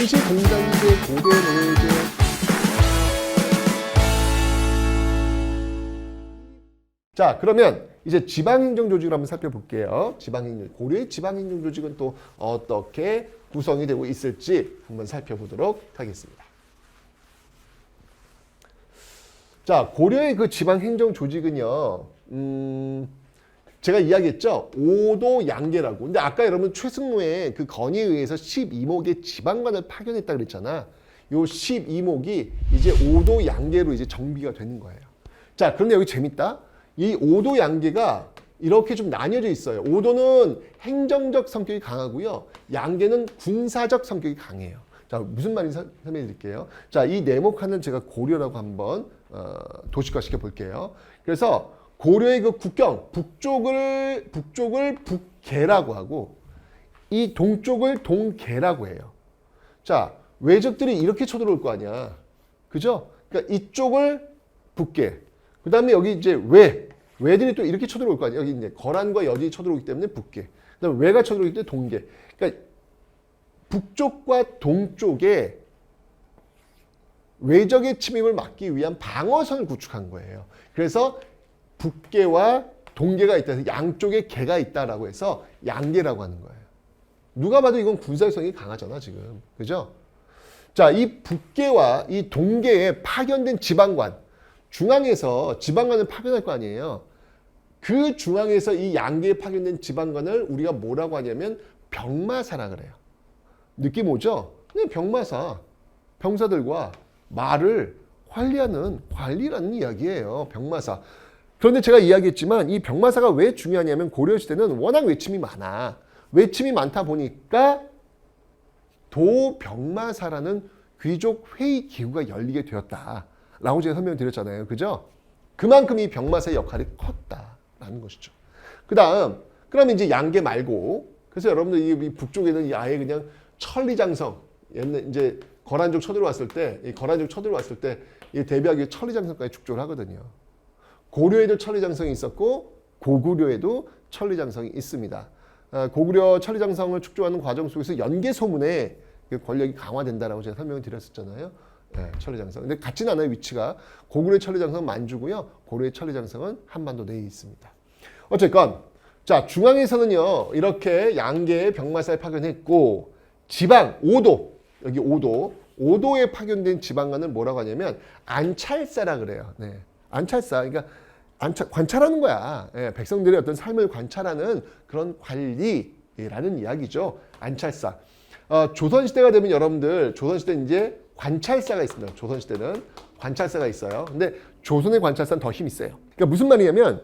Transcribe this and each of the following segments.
원시 공단제 고대 노예제 자 그러면 이제 지방행정 조직을 한번 살펴볼게요. 지방행정 고려의 지방행정 조직은 또 어떻게 구성이 되고 있을지 한번 살펴보도록 하겠습니다. 자 고려의 그 지방행정 조직은요. 음, 제가 이야기했죠. 오도 양계라고. 근데 아까 여러분 최승로의 그 건의에 의해서 12목의 지방관을 파견했다 그랬잖아. 요 12목이 이제 오도 양계로 이제 정비가 되는 거예요. 자, 그런데 여기 재밌다. 이 오도 양계가 이렇게 좀 나뉘어져 있어요. 오도는 행정적 성격이 강하고요. 양계는 군사적 성격이 강해요. 자, 무슨 말인지 설- 설명해 드릴게요. 자, 이 네모칸을 제가 고려라고 한번 어, 도식화 시켜 볼게요. 그래서 고려의 그 국경 북쪽을 북쪽을 북계라고 하고 이 동쪽을 동계라고 해요. 자, 외적들이 이렇게 쳐들어올 거 아니야. 그죠? 그러니까 이쪽을 북계. 그다음에 여기 이제 외 외들이 또 이렇게 쳐들어올 거 아니야. 여기 이제 거란과 여진이 쳐들어오기 때문에 북계. 그다음에 외가 쳐들어오기 때문에 동계. 그러니까 북쪽과 동쪽에 외적의 침입을 막기 위한 방어선을 구축한 거예요. 그래서 북계와 동계가 있다 해서 양쪽에 계가 있다라고 해서 양계라고 하는 거예요. 누가 봐도 이건 군사성이 강하잖아, 지금. 그죠? 자, 이 북계와 이 동계에 파견된 지방관, 중앙에서 지방관을 파견할 거 아니에요. 그 중앙에서 이 양계에 파견된 지방관을 우리가 뭐라고 하냐면 병마사라 그래요. 느낌 오죠? 그냥 병마사. 병사들과 말을 관리하는 관리라는 이야기예요. 병마사. 그런데 제가 이야기했지만 이 병마사가 왜 중요하냐면 고려시대는 워낙 외침이 많아. 외침이 많다 보니까 도병마사라는 귀족 회의 기구가 열리게 되었다 라고 제가 설명드렸잖아요. 그죠? 그만큼 이 병마사의 역할이 컸다라는 것이죠. 그 다음, 그럼 이제 양계 말고, 그래서 여러분들 이 북쪽에는 이 아예 그냥 천리장성, 옛날 이제 거란족 쳐들어왔을 때, 이 거란족 쳐들어왔을 때, 이 대비하기 천리장성까지 축조를 하거든요. 고려에도 천리장성이 있었고, 고구려에도 천리장성이 있습니다. 아, 고구려 천리장성을 축조하는 과정 속에서 연계 소문에 그 권력이 강화된다라고 제가 설명을 드렸었잖아요. 네, 천리장성. 근데 같지는 않아요, 위치가. 고구려의 천리장성은 만주고요. 고려의 천리장성은 한반도 내에 있습니다. 어쨌건 자 중앙에서는요 이렇게 양계의 병마사에 파견했고 지방 5도 여기 5도 5도에 파견된 지방관을 뭐라고 하냐면 안찰사라 그래요. 네. 안찰사 그러니까 안찰, 관찰하는 거야. 예, 백성들의 어떤 삶을 관찰하는 그런 관리라는 이야기죠. 안찰사. 어, 조선시대가 되면 여러분들 조선시대는 이제 관찰사가 있습니다. 조선시대는 관찰사가 있어요. 근데 조선의 관찰사는 더 힘이 세요. 그러니까 무슨 말이냐면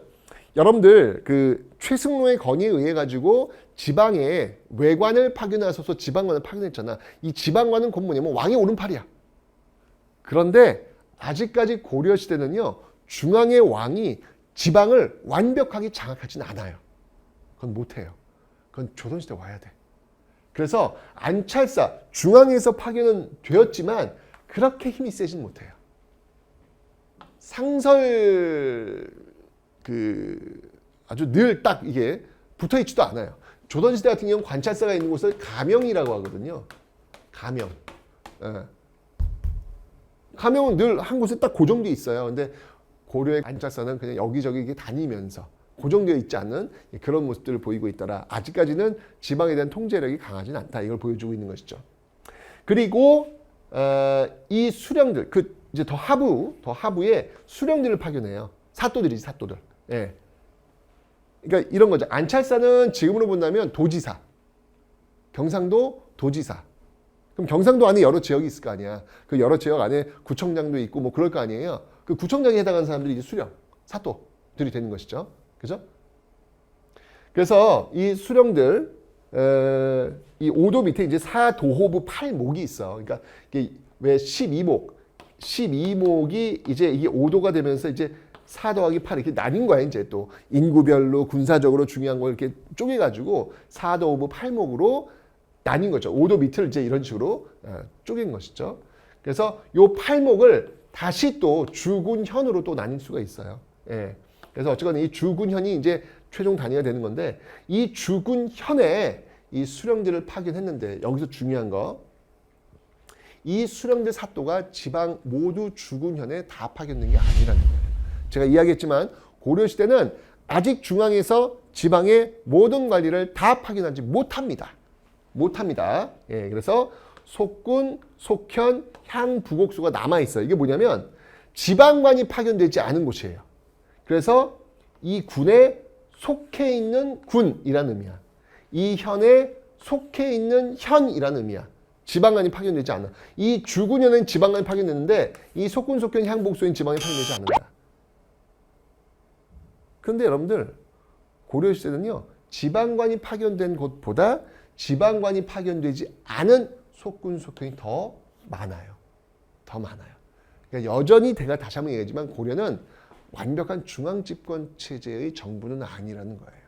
여러분들 그 최승로의 건의에 의해 가지고 지방에 외관을 파견하셔서 지방관을 파견했잖아. 이 지방관은 곧 뭐냐면 왕의 오른팔이야. 그런데 아직까지 고려 시대는요 중앙의 왕이 지방을 완벽하게 장악하지는 않아요. 그건 못해요. 그건 조선 시대 와야 돼. 그래서 안찰사 중앙에서 파견은 되었지만 그렇게 힘이 세진 못해요. 상설 그 아주 늘 딱 이게 붙어 있지도 않아요. 조선시대 같은 경우는 관찰사가 있는 곳을 가명이라고 하거든요. 가명. 예. 가명은 늘 한 곳에 딱 고정돼 있어요. 근데 고려의 관찰사는 그냥 여기저기 다니면서 고정되어 있지 않는 그런 모습들을 보이고 있더라. 아직까지는 지방에 대한 통제력이 강하지는 않다. 이걸 보여주고 있는 것이죠. 그리고 어, 이 수령들, 그 이제 더 하부, 더 하부에 수령들을 파견해요. 사또들이지 사또들. 예. 그러니까 이런 거죠. 안찰사는 지금으로 본다면 도지사, 경상도 도지사. 그럼 경상도 안에 여러 지역이 있을 거 아니야. 그 여러 지역 안에 구청장도 있고 뭐 그럴 거 아니에요. 그 구청장에 해당하는 사람들이 이제 수령, 사또들이 되는 것이죠. 그죠? 그래서 이 수령들, 에, 이 5도 밑에 이제 사도호부 8목이 있어. 그러니까 이게 왜 12목, 12목이 이제 이게 5도가 되면서 이제 4 더하기 8 이렇게 나뉜 거야, 이제 또. 인구별로 군사적으로 중요한 걸 이렇게 쪼개가지고 4도 호부 8목으로 나뉜 거죠. 5도 밑을 이제 이런 식으로 어, 쪼갠 것이죠. 그래서 요 8목을 다시 또 주군현으로 또 나뉠 수가 있어요. 예. 그래서 어쨌거나 이 주군현이 이제 최종 단위가 되는 건데 이 주군현에 이 수령들을 파견했는데 여기서 중요한 거 이 수령들 사또가 지방 모두 주군현에 다 파견된 게 아니라는 거예요. 제가 이야기했지만 고려시대는 아직 중앙에서 지방의 모든 관리를 다 파견하지 못합니다. 못합니다. 예, 그래서 속군, 속현, 향, 부곡수가 남아 있어요. 이게 뭐냐면 지방관이 파견되지 않은 곳이에요. 그래서 이 군에 속해 있는 군이라는 의미야. 이 현에 속해 있는 현이라는 의미야. 지방관이 파견되지 않아. 이 주군현은 지방관이 파견됐는데 이 속군, 속현, 향, 복수인 지방이 파견되지 않는다. 그런데 여러분들 고려시대는요 지방관이 파견된 곳보다 지방관이 파견되지 않은 속군 속현이 더 많아요. 더 많아요. 그러니까 여전히 제가 다시 한번 얘기하지만 고려는 완벽한 중앙 집권 체제의 정부는 아니라는 거예요.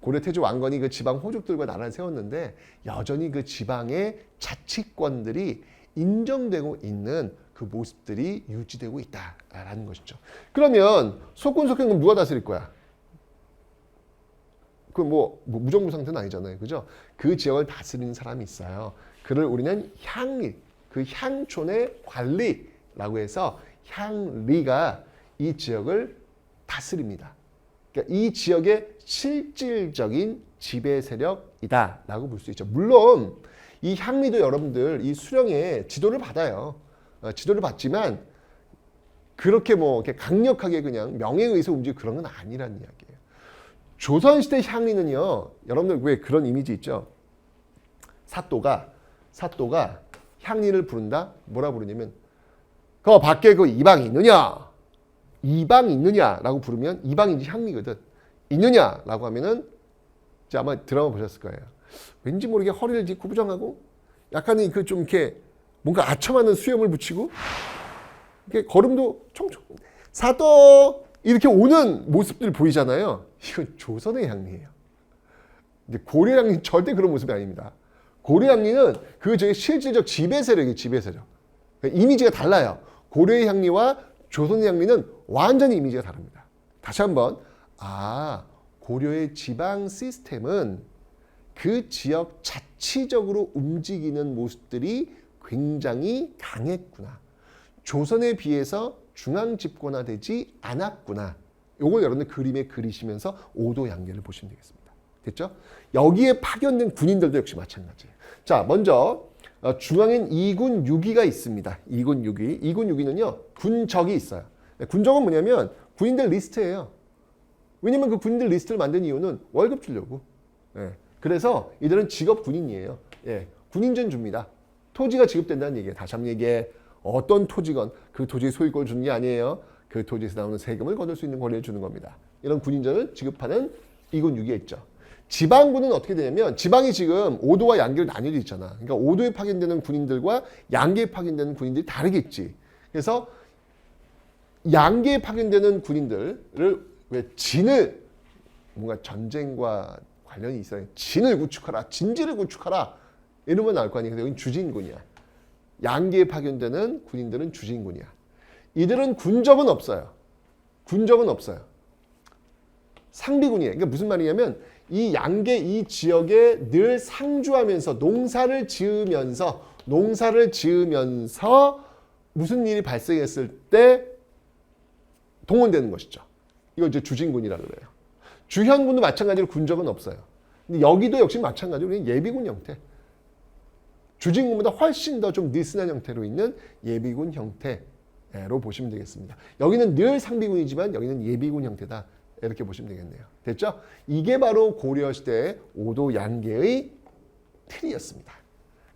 고려 태조 왕건이 그 지방 호족들과 나라를 세웠는데 여전히 그 지방의 자치권들이 인정되고 있는 그 모습들이 유지되고 있다라는 것이죠. 그러면 속군 속현은 누가 다스릴 거야? 그뭐 무정부 상태는 아니잖아요, 그죠? 그 지역을 다스리는 사람이 있어요. 그를 우리는 향리, 그 향촌의 관리라고 해서 향리가 이 지역을 다스립니다. 그러니까 이 지역의 실질적인 지배 세력이다라고 볼 수 있죠. 물론 이 향리도 여러분들 이 수령의 지도를 받아요. 어, 지도를 받지만 그렇게 뭐 이렇게 강력하게 그냥 명예에 의해서 움직이고 그런 건 아니라는 이야기예요. 조선시대 향리는요, 여러분들 왜 그런 이미지 있죠? 사또가, 사또가 향리를 부른다? 뭐라 부르냐면, 그 밖에 그 이방이 있느냐? 이방이 있느냐라고 부르면 이방인지 향리거든. 있느냐라고 하면은, 이제 아마 드라마 보셨을 거예요. 왠지 모르게 허리를 이렇게 구부정하고, 약간 그좀 이렇게 뭔가 아첨하는 수염을 붙이고, 이렇게 걸음도 총총, 사또! 이렇게 오는 모습들 보이잖아요. 이건 조선의 향리예요. 근데 고려 향리 절대 그런 모습이 아닙니다. 고려 향리는 그 저의 실질적 지배 세력이 지배 세력. 그러니까 이미지가 달라요. 고려의 향리와 조선의 향리는 완전히 이미지가 다릅니다. 다시 한번 아 고려의 지방 시스템은 그 지역 자치적으로 움직이는 모습들이 굉장히 강했구나. 조선에 비해서 중앙 집권화되지 않았구나. 요걸 여러분들 그림에 그리시면서 오도 양계를 보시면 되겠습니다. 됐죠? 여기에 파견된 군인들도 역시 마찬가지예요. 자, 먼저 어, 중앙엔 2군 6위가 있습니다. 2군 6위. 2군 6위는요. 군적이 있어요. 네, 군적은 뭐냐면 군인들 리스트예요. 왜냐면 그 군인들 리스트를 만든 이유는 월급 주려고. 예. 그래서 이들은 직업 군인이에요. 예. 군인전 줍니다. 토지가 지급된다는 얘기예요. 다시 한번 얘기해. 어떤 토지건 그 토지 소유권을 주는 게 아니에요. 그 토지에서 나오는 세금을 거둘 수 있는 권리를 주는 겁니다. 이런 군인전을 지급하는 이군 6위에 있죠. 지방군은 어떻게 되냐면 지방이 지금 5도와 양계로 나뉘어져 있잖아. 그러니까 5도에 파견되는 군인들과 양계에 파견되는 군인들이 다르겠지. 그래서 양계에 파견되는 군인들을 왜 진을 뭔가 전쟁과 관련이 있어요. 진을 구축하라, 진지를 구축하라 이러면 나올 거 아니에요. 근데 여기 주진군이야. 양계에 파견되는 군인들은 주진군이야. 이들은 군적은 없어요. 군적은 없어요. 상비군이에요. 그러니까 무슨 말이냐면 이 양계 이 지역에 늘 상주하면서 농사를 지으면서 농사를 지으면서 무슨 일이 발생했을 때 동원되는 것이죠. 이거 이제 주진군이라고 그래요. 주현군도 마찬가지로 군적은 없어요. 근데 여기도 역시 마찬가지로 예비군 형태. 주진군보다 훨씬 더 좀 느슨한 형태로 있는 예비군 형태로 보시면 되겠습니다. 여기는 늘 상비군이지만 여기는 예비군 형태다. 이렇게 보시면 되겠네요. 됐죠? 이게 바로 고려시대 오도 양계의 틀이었습니다.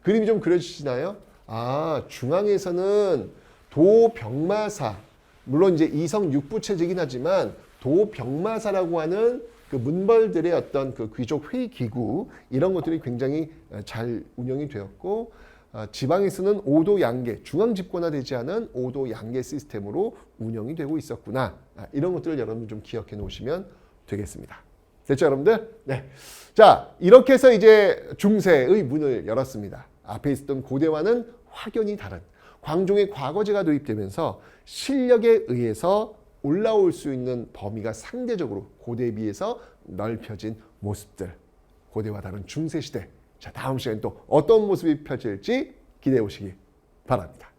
그림이 좀 그려지시나요? 아, 중앙에서는 도병마사, 물론 이제 이성 육부 체제이긴 하지만 도병마사라고 하는 그 문벌들의 어떤 그 귀족 회의 기구 이런 것들이 굉장히 잘 운영이 되었고 어, 지방에서는 오도 양계 중앙 집권화되지 않은 오도 양계 시스템으로 운영이 되고 있었구나 아, 이런 것들을 여러분 좀 기억해 놓으시면 되겠습니다. 됐죠 여러분들? 네. 자 이렇게 해서 이제 중세의 문을 열었습니다. 앞에 있었던 고대와는 확연히 다른 광종의 과거제가 도입되면서 실력에 의해서 올라올 수 있는 범위가 상대적으로 고대에 비해서 넓혀진 모습들. 고대와 다른 중세 시대. 자, 다음 시간에 또 어떤 모습이 펼쳐질지 기대해 보시기 바랍니다.